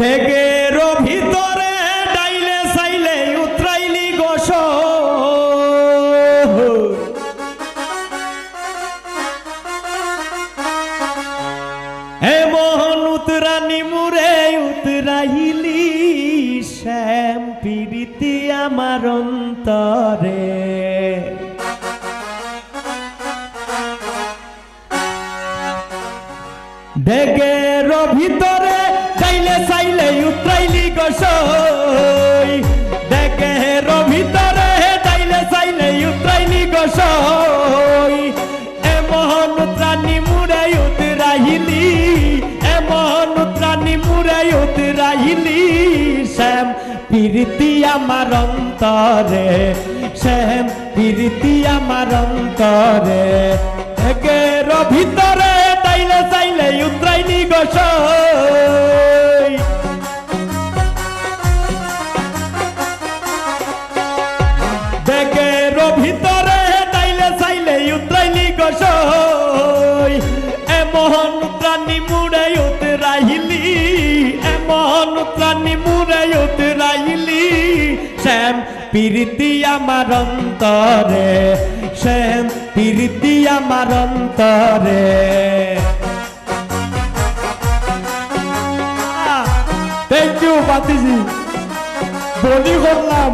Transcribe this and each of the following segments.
ডেগের ভিতরে ডাইলে সাইলে উতরাইলি গোস হে মোহন, উতরানি মুরে উতরাইলি শ্যাম পীড়িতি আমার অন্তরে। ডেগের ভিতরে চাইলে চাইলে উতরাইলি গোসই। ডেগের ভিতরে চাইলে চাইলে উতরাইলি গোসই। এমন উতরানি মুড়ে উতরাইলি এমন উতরানি মুড়ে উতরাইলি শ্যাম, প্রীতি আমার অন্তরে, শ্যাম, প্রীতি আমার অন্তরে। একের ভিতরে তাইলে চাইলে উতরাইনি গোসই। এমন প্রাণী মুড়ে উতরাইলি এমন প্রাণী মুড়ে উতরাইলি শ্যাম প্রীতি আমার অন্তরে, শ্যাম প্রীতি আমার অন্তরে। থ্যাংক ইউ বাতিজি। বলি করলাম।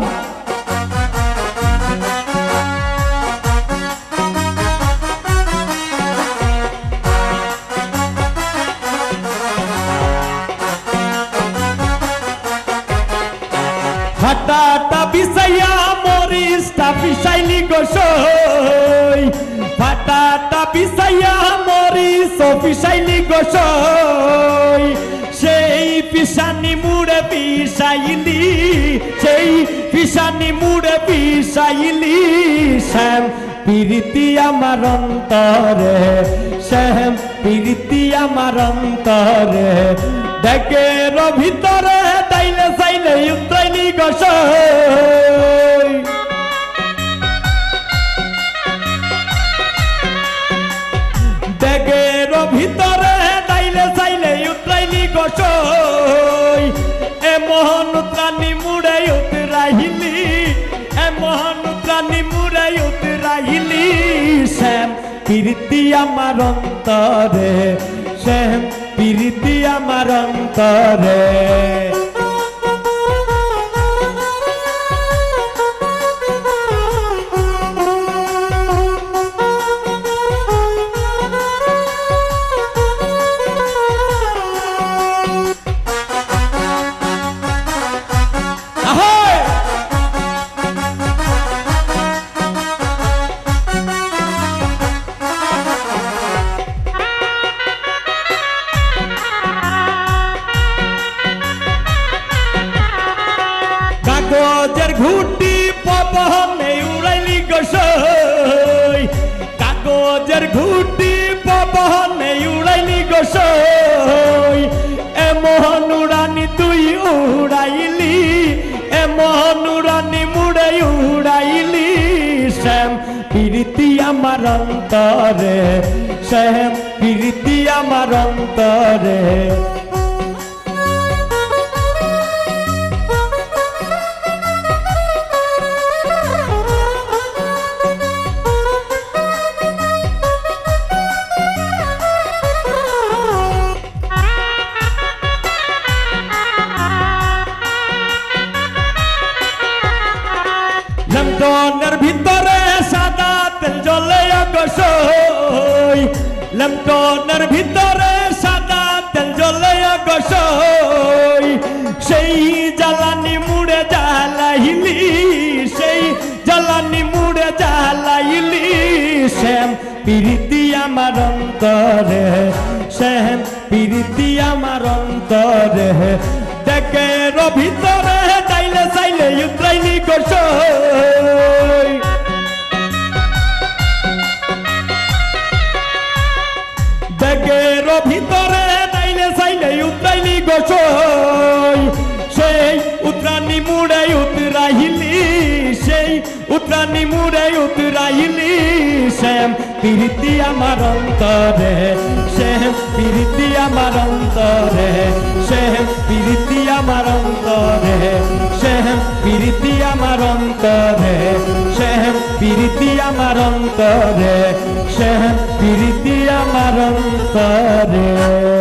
ফাটাটা বিছাইয়া মরিস পিসাইলি গোসই। সেই পিসানি মুড়ে পিসাইলি সেই পিসানি মুড়ে পিসাইলি শ্যাম প্রীতি আমার অন্তরে, শ্যাম প্রীতি আমার অন্তরে। ডেকের ভিতরে তাইলে চাইলে উত্তরাইনি গসই। প্রীতি আমার অন্তরে সে প্রীতি আমার অন্তরে। কাগজের ঘুটি পবনে উড়াইলি গোসই কাগজের ঘুটি পবনে উড়াইলি গোসই এমন উড়ানি তুই উড়াইলি, এমন উড়ানি মুড়ে উড়াইলি। শ্যাম, প্রীতি আমার অন্তরে, শ্যাম, প্রীতি আমার অন্তরে। জলে অগসই লমটনের ভিতরে সাদা তেল জলে অগসই সেই জ্বালানি মুড়ে জ্বালাইলি, সেই জ্বালানি মুড়ে জ্বালাইলি, শ্যাম প্রীতি আমার অন্তরে, শ্যাম প্রীতি আমার অন্তরে। ভিতরে মুড়ে উতরাইলি সেই উত্রানি মুড়ে উতরাইলি শ্যাম প্রীতি আমার অন্তরে শ্যাম প্রীতি আমার অন্তরে শ্যাম প্রীতি আমার অন্তরে শ্যাম প্রীতি আমার অন্তরে শ্যাম প্রীতি আমার অন্তরে শ্যাম প্রীতি আমার অন্তরে